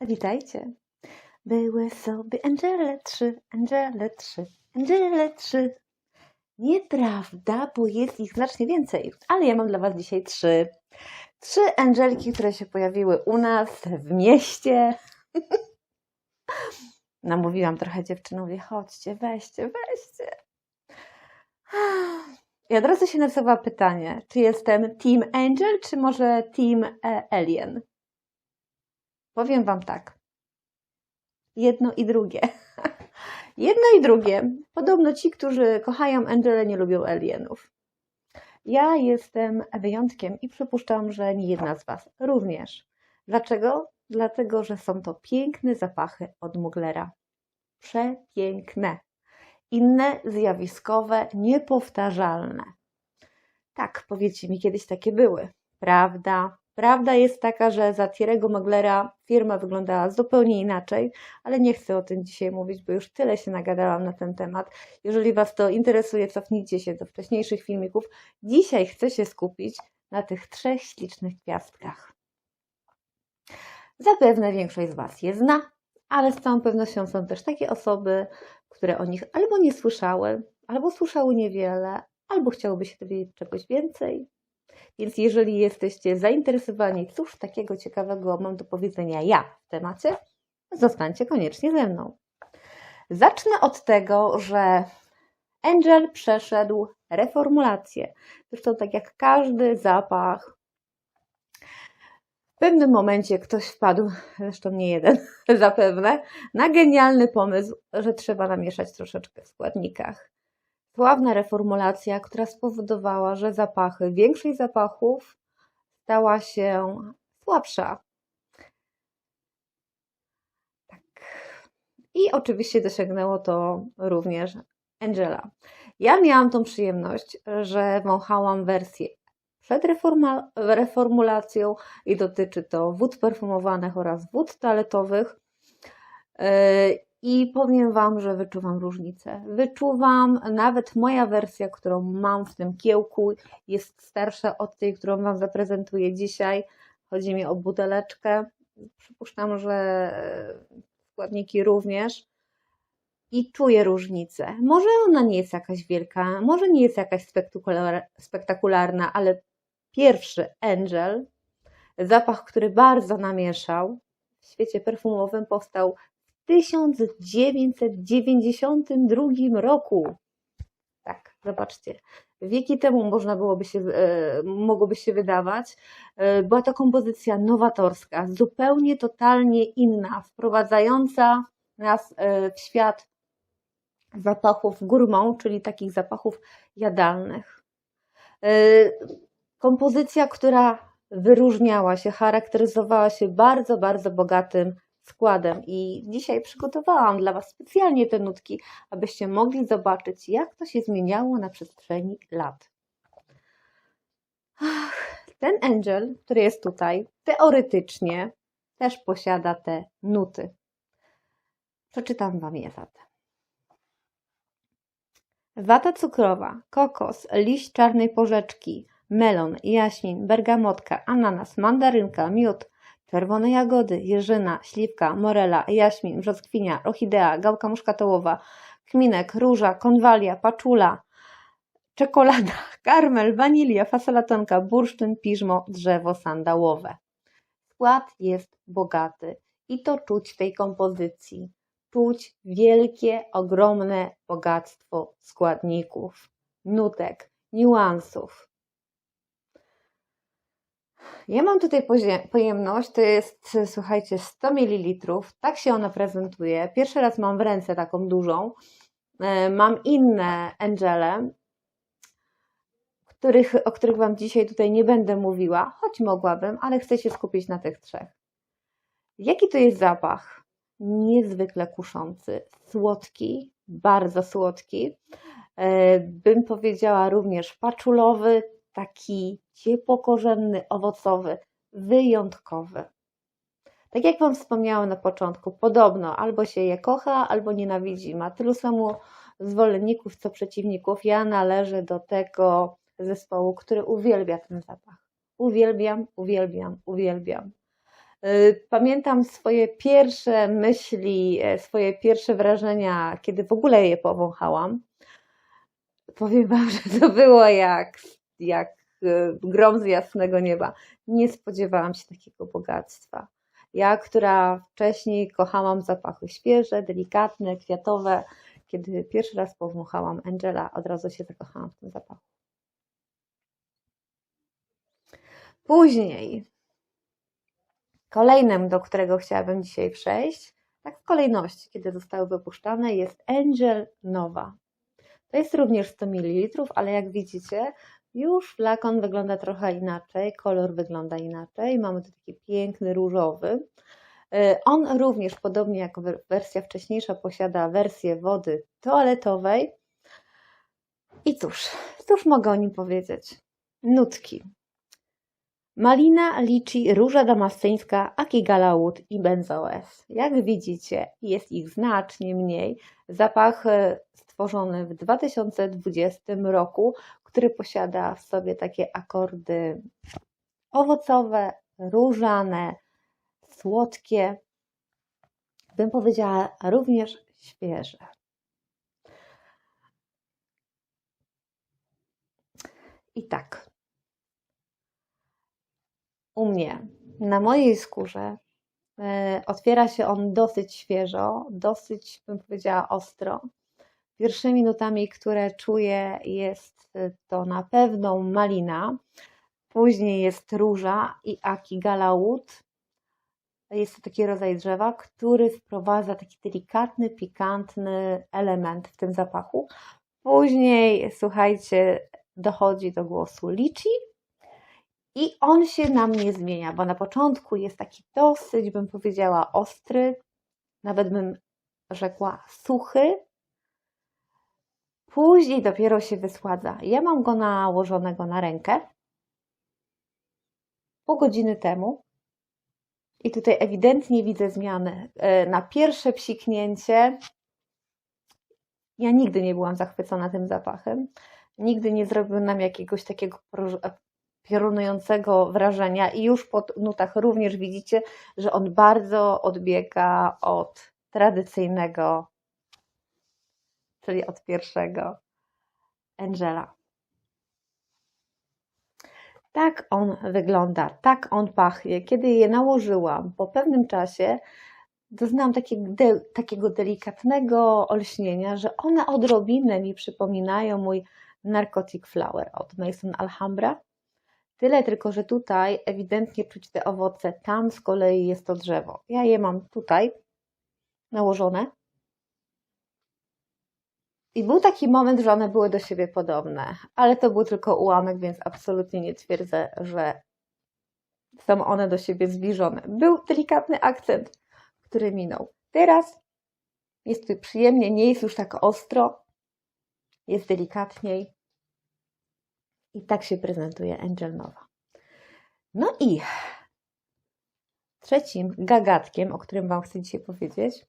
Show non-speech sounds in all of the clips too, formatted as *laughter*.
Witajcie. Były sobie Angele trzy, Angele trzy, Angele trzy. Nieprawda, bo jest ich znacznie więcej, ale ja mam dla Was dzisiaj trzy. Trzy Angelki, które się pojawiły u nas w mieście. *laughs* Namówiłam trochę dziewczynowie, chodźcie, weźcie, weźcie. I od razu się nasuwa pytanie, czy jestem Team Angel, czy może Team e, Alien? Powiem Wam tak. Jedno i drugie. *laughs* Jedno i drugie. Podobno ci, którzy kochają Angele, nie lubią alienów. Ja jestem wyjątkiem i przypuszczam, że nie jedna z Was również. Dlaczego? Dlatego, że są to piękne zapachy od Muglera. Przepiękne. Inne, zjawiskowe, niepowtarzalne. Tak, powiedzcie mi, kiedyś takie były. Prawda? Prawda jest taka, że za Thierry'ego Muglera firma wyglądała zupełnie inaczej, ale nie chcę o tym dzisiaj mówić, bo już tyle się nagadałam na ten temat. Jeżeli Was to interesuje, cofnijcie się do wcześniejszych filmików. Dzisiaj chcę się skupić na tych trzech ślicznych gwiazdkach. Zapewne większość z Was je zna, ale z całą pewnością są też takie osoby, które o nich albo nie słyszały, albo słyszały niewiele, albo chciałyby się dowiedzieć czegoś więcej. Więc jeżeli jesteście zainteresowani, cóż takiego ciekawego mam do powiedzenia ja w temacie, zostańcie koniecznie ze mną. Zacznę od tego, że Angel przeszedł reformulację. Zresztą tak jak każdy zapach, w pewnym momencie ktoś wpadł, zresztą nie jeden *laughs* zapewne, na genialny pomysł, że trzeba namieszać troszeczkę w składnikach. Sławna reformulacja, która spowodowała, że zapachy, większość zapachów stała się słabsza. Tak. I oczywiście dosięgnęło to również Angela. Ja miałam tą przyjemność, że wąchałam wersję przed reformulacją i dotyczy to wód perfumowanych oraz wód toaletowych. I powiem Wam, że wyczuwam różnicę. Wyczuwam, nawet moja wersja, którą mam w tym kiełku, jest starsza od tej, którą Wam zaprezentuję dzisiaj. Chodzi mi o buteleczkę. Przypuszczam, że składniki również. I czuję różnicę. Może ona nie jest jakaś wielka, może nie jest jakaś spektakularna, ale pierwszy Angel, zapach, który bardzo namieszał w świecie perfumowym, powstał 1992 roku. Tak, zobaczcie. Wieki temu można byłoby się, e, mogłoby się wydawać. E, była to kompozycja nowatorska, zupełnie, totalnie inna, wprowadzająca nas e, w świat zapachów gourmand, czyli takich zapachów jadalnych. Kompozycja, która wyróżniała się, charakteryzowała się bardzo, bardzo bogatym składem. I dzisiaj przygotowałam dla Was specjalnie te nutki, abyście mogli zobaczyć, jak to się zmieniało na przestrzeni lat. Ten Angel, który jest tutaj, teoretycznie też posiada te nuty. Przeczytam Wam je zatem. Wata cukrowa, kokos, liść czarnej porzeczki, melon, jaśmin, bergamotka, ananas, mandarynka, miód, czerwone jagody, jeżyna, śliwka, morela, jaśmin, brzoskwinia, orchidea, gałka muszkatołowa, kminek, róża, konwalia, paczula, czekolada, *laughs* karmel, wanilia, fasola tonka, bursztyn, piżmo, drzewo sandałowe. Skład jest bogaty i to czuć w tej kompozycji. Czuć wielkie, ogromne bogactwo składników, nutek, niuansów. Ja mam tutaj pojemność, to jest, słuchajcie, 100 ml. Tak się ona prezentuje. Pierwszy raz mam w ręce taką dużą. E, mam inne Angele, których, o których Wam dzisiaj tutaj nie będę mówiła, choć mogłabym, ale chcę się skupić na tych trzech. Jaki to jest zapach? Niezwykle kuszący, słodki, bardzo słodki. E, bym powiedziała również paczulowy, taki ciepłokorzenny, owocowy, wyjątkowy. Tak jak Wam wspomniałam na początku, podobno albo się je kocha, albo nienawidzi. Ma tylu samo zwolenników, co przeciwników. Ja należę do tego zespołu, który uwielbia ten zapach. Uwielbiam, uwielbiam, uwielbiam. Y, Pamiętam swoje pierwsze myśli, e, swoje pierwsze wrażenia, kiedy w ogóle je powąchałam. Powiem Wam, *laughs* że to było jak, jak y, grom z jasnego nieba. Nie spodziewałam się takiego bogactwa. Ja, która wcześniej kochałam zapachy świeże, delikatne, kwiatowe, kiedy pierwszy raz powąchałam Angela, od razu się zakochałam w tym zapachu. Później, kolejnym, do którego chciałabym dzisiaj przejść, tak w kolejności, kiedy zostały wypuszczane, jest Angel Nowa. To jest również 100 ml, ale jak widzicie, już flakon wygląda trochę inaczej, kolor wygląda inaczej. Mamy tu taki piękny różowy. Y, On również, podobnie jak wersja wcześniejsza, posiada wersję wody toaletowej. I cóż, cóż mogę o nim powiedzieć? Nutki. Malina, liczy, róża damastyńska, akigala wood i benzoes. Jak widzicie, jest ich znacznie mniej. Zapach e, stworzony w 2020 roku, który posiada w sobie takie akordy owocowe, różane, słodkie, bym powiedziała również świeże. I tak, u mnie, na mojej skórze, e, otwiera się on dosyć świeżo, dosyć, bym powiedziała, ostro. Pierwszymi nutami, które czuję, jest to na pewno malina, później jest róża i akigala wood. Jest to taki rodzaj drzewa, który wprowadza taki delikatny, pikantny element w tym zapachu. Później, słuchajcie, dochodzi do głosu liczy i on się na mnie zmienia, bo na początku jest taki dosyć, bym powiedziała, ostry, nawet bym rzekła suchy. Później dopiero się wysładza. Ja mam go nałożonego na rękę pół godziny temu. I tutaj ewidentnie widzę zmiany. E, Na pierwsze psiknięcie ja nigdy nie byłam zachwycona tym zapachem. Nigdy nie zrobił nam jakiegoś takiego proż- piorunującego wrażenia i już po nutach również widzicie, że on bardzo odbiega od tradycyjnego, czyli od pierwszego Angela. Tak on wygląda, tak on pachnie. Kiedy je nałożyłam, po pewnym czasie doznałam takiego, de, takiego delikatnego olśnienia, że one odrobinę mi przypominają mój Narcotic Flower od Mason Alhambra. Tyle tylko, że tutaj ewidentnie czuć te owoce, tam z kolei jest to drzewo. Ja je mam tutaj nałożone. I był taki moment, że one były do siebie podobne, ale to był tylko ułamek, więc absolutnie nie twierdzę, że są one do siebie zbliżone. Był delikatny akcent, który minął. Teraz jest tu przyjemnie, nie jest już tak ostro, jest delikatniej. I tak się prezentuje Angel Nowa. No i trzecim gagatkiem, o którym Wam chcę dzisiaj powiedzieć,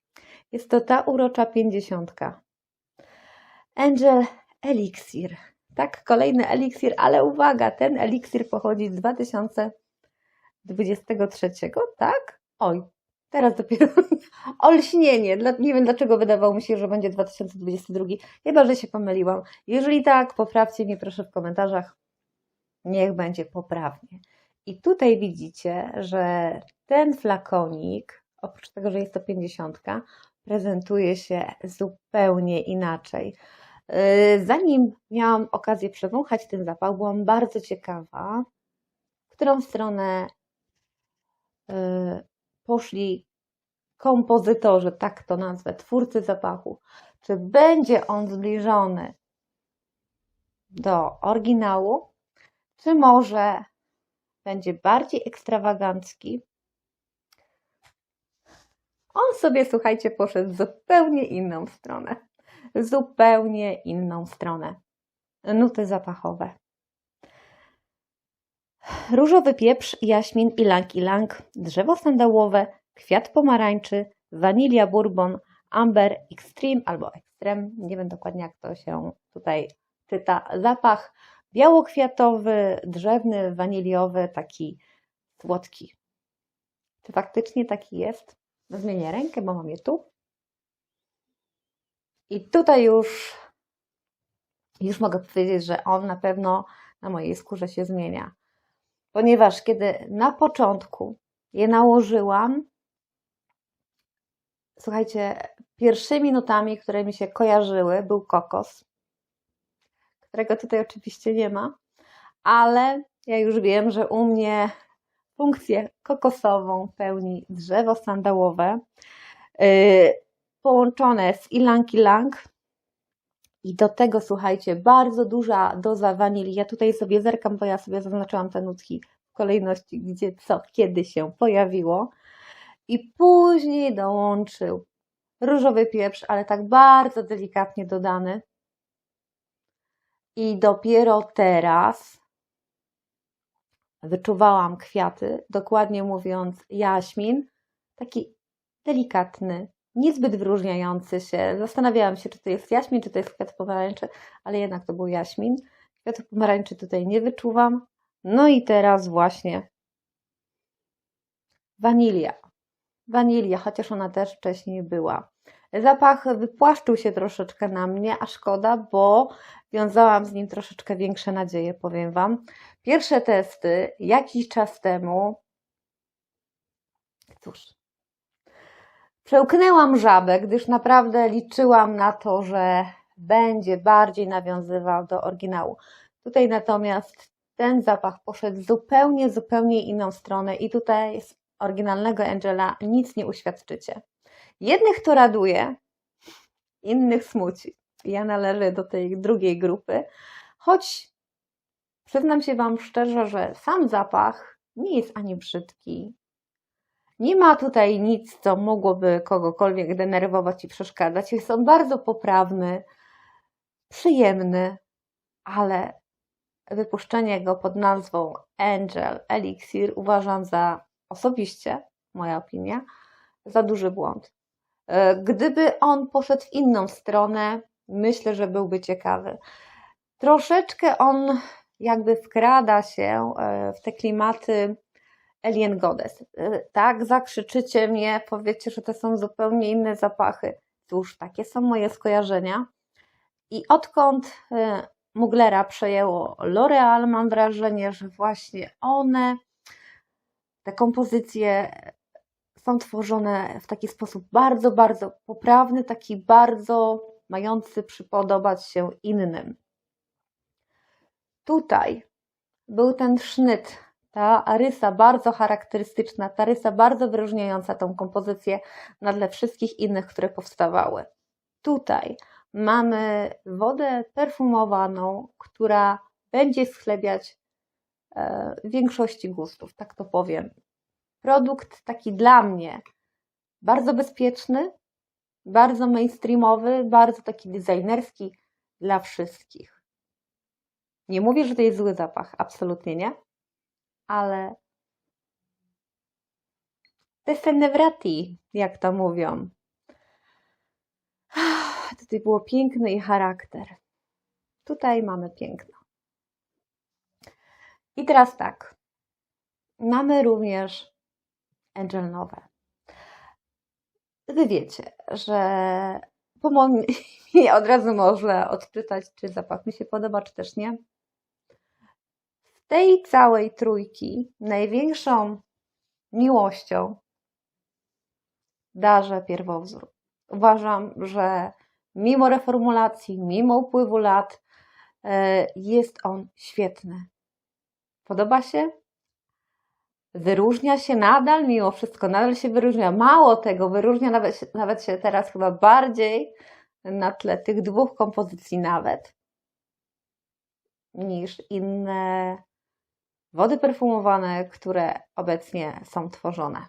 jest to ta urocza pięćdziesiątka. Angel Elixir. Tak, kolejny eliksir, ale uwaga, ten eliksir pochodzi z 2023, tak? Oj, teraz dopiero *laughs* olśnienie. Nie wiem dlaczego wydawało mi się, że będzie 2022. Chyba, że się pomyliłam. Jeżeli tak, poprawcie mnie proszę w komentarzach. Niech będzie poprawnie. I tutaj widzicie, że ten flakonik, oprócz tego, że jest to 50, prezentuje się zupełnie inaczej. Yy, Zanim miałam okazję przewąchać ten zapach, byłam bardzo ciekawa, w którą stronę yy, poszli kompozytorzy, tak to nazwę, twórcy zapachu. Czy będzie on zbliżony do oryginału, czy może będzie bardziej ekstrawagancki? On sobie, słuchajcie, poszedł w zupełnie inną stronę. Zupełnie inną stronę. Nuty zapachowe. Różowy pieprz, jaśmin, ilang ilang, drzewo sandałowe, kwiat pomarańczy, wanilia bourbon, amber extreme albo extreme, nie wiem dokładnie jak to się tutaj czyta, zapach białokwiatowy, drzewny, waniliowy, taki słodki. Czy faktycznie taki jest? Zmienię rękę, bo mam je tu. I tutaj już, już mogę powiedzieć, że on na pewno na mojej skórze się zmienia. Ponieważ kiedy na początku je nałożyłam, słuchajcie, pierwszymi nutami, które mi się kojarzyły, był kokos, którego tutaj oczywiście nie ma, ale ja już wiem, że u mnie funkcję kokosową pełni drzewo sandałowe, yy, połączone z ilang ilang. I do tego, słuchajcie, bardzo duża doza wanilii. Ja tutaj sobie zerkam, bo ja sobie zaznaczyłam te nutki w kolejności, gdzie co, kiedy się pojawiło. I później dołączył różowy pieprz, ale tak bardzo delikatnie dodany. I dopiero teraz wyczuwałam kwiaty, dokładnie mówiąc jaśmin, taki delikatny, niezbyt wyróżniający się. Zastanawiałam się, czy to jest jaśmin, czy to jest kwiat pomarańczy, ale jednak to był jaśmin. Kwiatu pomarańczy tutaj nie wyczuwam. No i teraz właśnie wanilia. Wanilia, chociaż ona też wcześniej była. Zapach wypłaszczył się troszeczkę na mnie, a szkoda, bo wiązałam z nim troszeczkę większe nadzieje, powiem Wam. Pierwsze testy jakiś czas temu, cóż, przełknęłam żabę, gdyż naprawdę liczyłam na to, że będzie bardziej nawiązywał do oryginału. Tutaj natomiast ten zapach poszedł zupełnie, zupełnie inną stronę i tutaj z oryginalnego Angela nic nie uświadczycie. Jednych to raduje, innych smuci. Ja należę do tej drugiej grupy, choć przyznam się Wam szczerze, że sam zapach nie jest ani brzydki. Nie ma tutaj nic, co mogłoby kogokolwiek denerwować i przeszkadzać. Jest on bardzo poprawny, przyjemny, ale wypuszczenie go pod nazwą Angel Elixir uważam za osobiście, moja opinia, za duży błąd. E, gdyby on poszedł w inną stronę, myślę, że byłby ciekawy. Troszeczkę on jakby wkrada się e, w te klimaty Alien Goddess. E, tak, zakrzyczycie mnie, powiecie, że to są zupełnie inne zapachy. Cóż, takie są moje skojarzenia. I odkąd Muglera przejęło L'Oreal, mam wrażenie, że właśnie one, te kompozycje są tworzone w taki sposób bardzo, bardzo poprawny, taki bardzo mający przypodobać się innym. Tutaj był ten sznyt, ta rysa bardzo charakterystyczna, ta rysa bardzo wyróżniająca tą kompozycję na tle wszystkich innych, które powstawały. Tutaj mamy wodę perfumowaną, która będzie schlebiać e, większości gustów, tak to powiem produkt taki dla mnie bardzo bezpieczny, bardzo mainstreamowy, bardzo taki designerski dla wszystkich. Nie mówię, że to jest zły zapach, absolutnie nie, ale tesenewrati, jak to mówią. *sighs* Tutaj było piękny i charakter. Tutaj mamy piękno. I teraz tak. Mamy również Angel Nowe. Wy wiecie, że *laughs* mi od razu można odczytać, czy zapach mi się podoba, czy też nie. Tej całej trójki największą miłością darzę pierwowzór. Uważam, że mimo reformulacji, mimo upływu lat, e, jest on świetny. Podoba się? wyróżnia się nadal, mimo wszystko, nadal się wyróżnia. Mało tego, wyróżnia nawet, nawet się teraz chyba bardziej na tle tych dwóch kompozycji nawet niż inne wody perfumowane, które obecnie są tworzone.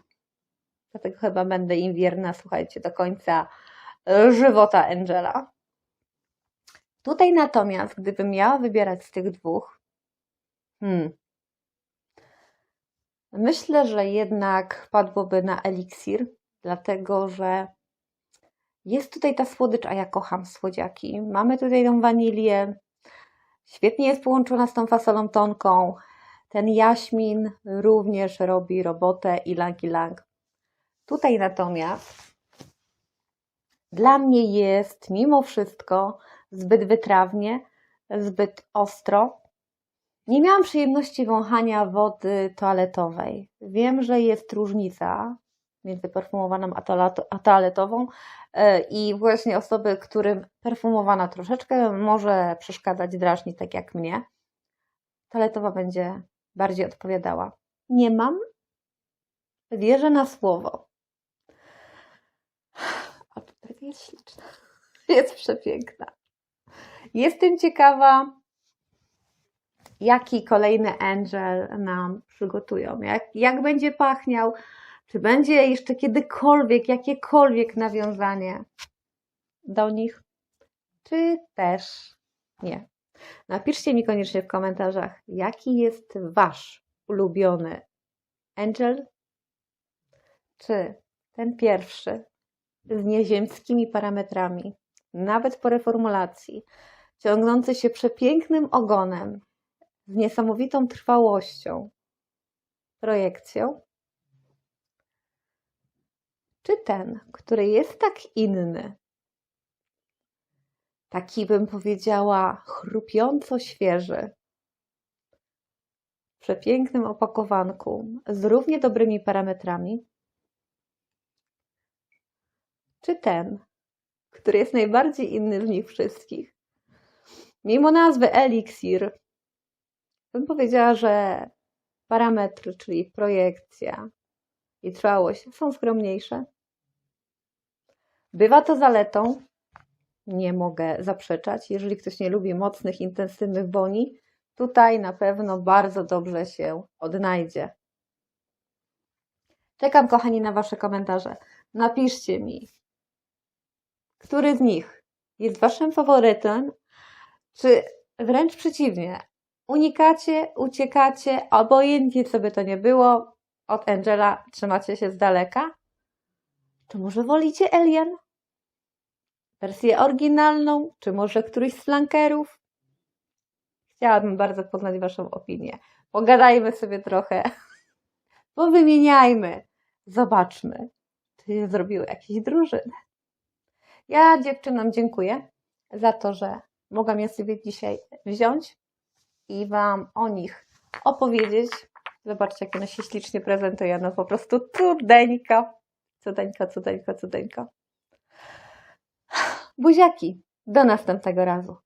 Dlatego chyba będę im wierna, słuchajcie, do końca żywota Angela. Tutaj natomiast, gdybym miała wybierać z tych dwóch, hmm, Myślę, że jednak padłoby na eliksir, dlatego że jest tutaj ta słodycz, a ja kocham słodziaki. Mamy tutaj tą wanilię, Świetnie jest połączona z tą fasolą tonką. Ten jaśmin również robi robotę ilang ilang. Tutaj natomiast dla mnie jest mimo wszystko zbyt wytrawnie, zbyt ostro. Nie miałam przyjemności wąchania wody toaletowej. Wiem, że jest różnica między perfumowaną a toaleto- a toaletową e, i właśnie osoby, którym perfumowana troszeczkę może przeszkadzać, drażni, tak jak mnie. Toaletowa będzie bardziej odpowiadała. Nie mam. Wierzę na słowo. A tutaj jest śliczna. *laughs* Jest przepiękna. Jestem ciekawa, jaki kolejny Angel nam przygotują. Jak, jak będzie pachniał, czy będzie jeszcze kiedykolwiek, jakiekolwiek nawiązanie do nich, czy też nie. Napiszcie mi koniecznie w komentarzach, jaki jest Wasz ulubiony Angel, czy ten pierwszy z nieziemskimi parametrami, nawet po reformulacji, ciągnący się przepięknym ogonem, z niesamowitą trwałością, projekcją, czy ten, który jest tak inny, taki bym powiedziała chrupiąco świeży, w przepięknym opakowanku, z równie dobrymi parametrami, czy ten, który jest najbardziej inny z nich wszystkich. Mimo nazwy eliksir, bym powiedziała, że parametry, czyli projekcja i trwałość są skromniejsze. Bywa to zaletą, nie mogę zaprzeczać. Jeżeli ktoś nie lubi mocnych, intensywnych boni, tutaj na pewno bardzo dobrze się odnajdzie. Czekam, kochani, na Wasze komentarze. Napiszcie mi, który z nich jest Waszym faworytem, czy wręcz przeciwnie, unikacie, uciekacie, obojętnie co by to nie było, od Angela trzymacie się z daleka? To może wolicie Alien? Wersję oryginalną, czy może któryś z flankerów? Chciałabym bardzo poznać Waszą opinię. Pogadajmy sobie trochę, *laughs* powymieniajmy, zobaczmy, czy zrobiły jakieś drużyny. Ja dziewczynom dziękuję za to, że mogłam je sobie dzisiaj wziąć i Wam o nich opowiedzieć. Zobaczcie, jak one się ślicznie prezentują. No po prostu cudeńka. Cudeńka, cudeńka, cudeńka. Buziaki. Do następnego razu.